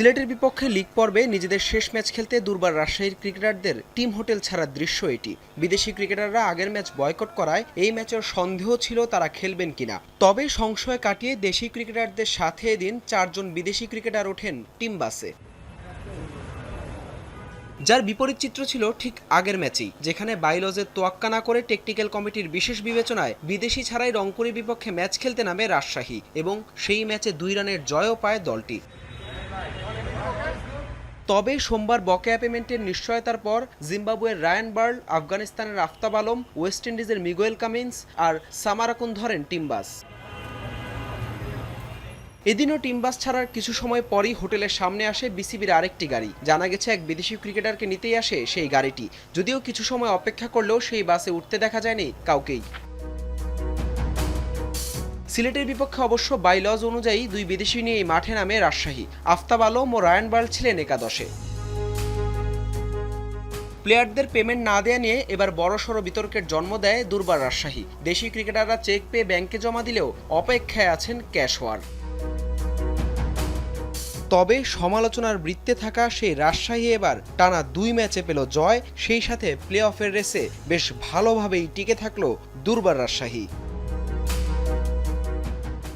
সিলেটের বিপক্ষে লিগ পর্বে নিজেদের শেষ ম্যাচ খেলতে দুর্বার রাজশাহীর ক্রিকেটারদের টিম হোটেল ছাড়ার দৃশ্য এটি। বিদেশি ক্রিকেটাররা আগের ম্যাচ বয়কট করায় এই ম্যাচের সন্দেহ ছিল তারা খেলবেন কিনা। তবে সংশয় কাটিয়ে দেশি ক্রিকেটারদের সাথে এদিন চারজন বিদেশি ক্রিকেটার ওঠেন টিম বাসে। যার বিপরীত চিত্র ছিল ঠিক আগের ম্যাচেই, যেখানে বাইলজের তোয়াক্কা না করে টেকনিক্যাল কমিটির বিশেষ বিবেচনায় বিদেশি ছাড়াই রংপুরের বিপক্ষে ম্যাচ খেলতে নামে রাজশাহী এবং সেই ম্যাচে দুই রানের জয়ও পায় দলটি। তবে সোমবার বকেয়া পেমেন্টের নিশ্চয়তার পর জিম্বাবুয়ের রায়ান বার্ল, আফগানিস্তানের আফতাব আলম, ওয়েস্ট ইন্ডিজের মিগুয়েল কামিন্স আর সামারাকুন ধরেন টিমবাস এদিনও টিমবাস ছাড়ার কিছু সময় পরই হোটেলের সামনে আসে বিসিবির আরেকটি গাড়ি। জানা গেছে, এক বিদেশি ক্রিকেটারকে নিতেই আসে সেই গাড়িটি। যদিও কিছু সময় অপেক্ষা করলেও সেই বাসে উঠতে দেখা যায়নি কাউকেই। সিলেটের বিপক্ষে অবশ্য বাইলজ অনুযায়ী দুই বিদেশি নিয়ে মাঠে নামে রাজশাহী। আফতাব আলম ও রায়ান বার্ল ছিলেন একাদশে। প্লেয়ারদের পেমেন্ট না দেয়া নিয়ে এবার বড়সড় বিতর্কের জন্ম দেয় দুর্বার রাজশাহী। দেশি ক্রিকেটাররা চেক পেয়ে ব্যাংকে জমা দিলেও অপেক্ষায় আছেন ক্যাশ হওয়ার তবে সমালোচনার বৃত্তে থাকা সেই রাজশাহী এবার টানা দুই ম্যাচে পেল জয়, সেই সাথে প্লে অফের রেসে বেশ ভালোভাবেই টিকে থাকল দুর্বার রাজশাহী।